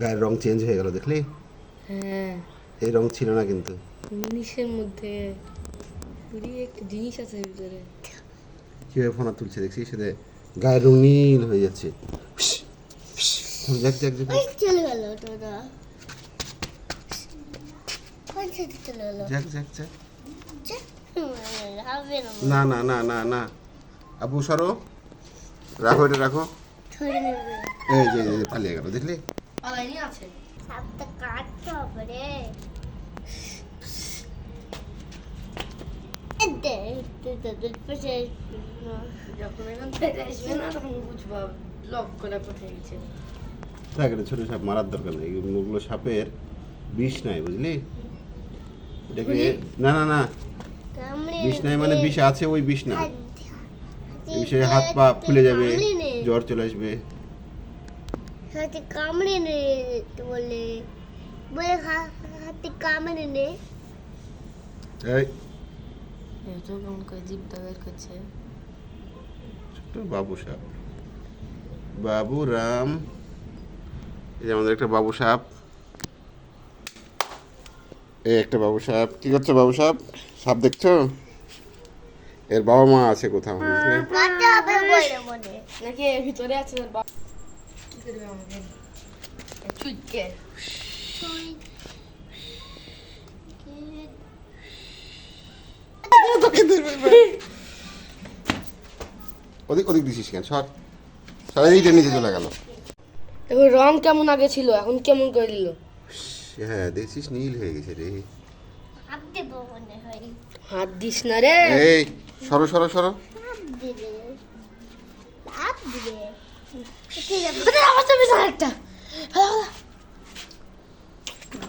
গায়ের রং চেঞ্জ হয়ে গেল দেখলি? হ্যাঁ। এই রং ছিল না কিন্তু। জিনিসের মধ্যে পুরি একটা জিনিস আছে ভিতরে। কীভাবে ফোনা তুলছে দেখছিস? গায়ের রং নীল হয়ে যাচ্ছে। দেখ দেখ দেখ। চলে গেল দাদা দেখ দেখ হবে না। না না না না আবু সরো। রাখো এটা রাখো। এই যে, পালিয়ে গেল দেখলি? আলাইনি আছে। সাপটা কাটতে হবে রে এতে এতে তোদের পাশে যখন এখান থেকে আসবে না তখন বুঝব লক করে কোথায় গেছে। দেখ এটা ছোটো সাপ মারার দরকার নেই। ওগুলো সাপের বিষ নাই বুঝলি? এটাকে না না না। বিষ নাই মানে বিষ আছে ওই বিষ না। হাত- বিষে হাত পা ফুলে যাবে জ্বর চলে আসবে। হাতে কামড়ে নে বলে। বলে হাতে কামড়ে নে। এই। এটা কেমন করে জিভটা বের করছে ছোট্ট বাবু সাপ। বাবু রাম। এই যে আমাদের একটা বাবু সাপ। এই একটা বাবু সাপ। কি করছ বাবু সাপ? সাপ দেখছ? এর বাবা মা আছে কোথাও বুঝলে? বলে এর ভিতরে আছে ওদিক ওদিক দিছিস কেন? সর। সর এইটা নিচে চলে গেল। রং কেমন আগে ছিল এখন কেমন করে দিল? হ্যাঁ দেখছিস নীল হয়ে গেছে রে। হাত দেবো মনে হয়। হাত দিস না রে। এই সরো সরো সরো। হাত দিবে হাত দিবে ঠিক আছে আরে আওয়াজ হবে না একটা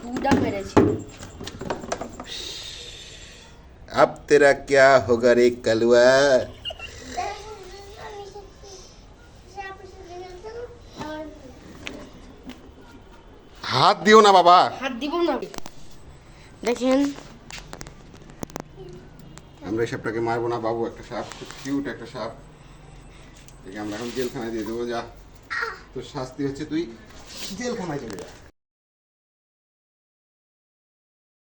বুড়া মেরেছে अब तेरा क्या होगा रे कलुआ হাত দিও না বাবা হাত দিব না দেখেন আমরা এই সাপটাকে মারবো না বাবু একটা সাপ খুব কিউট একটা সাপ আমরা এখন জেলখানায় দিয়ে দেবো যা। তোর শাস্তি হচ্ছে তুই জেলখানায় চলে যা।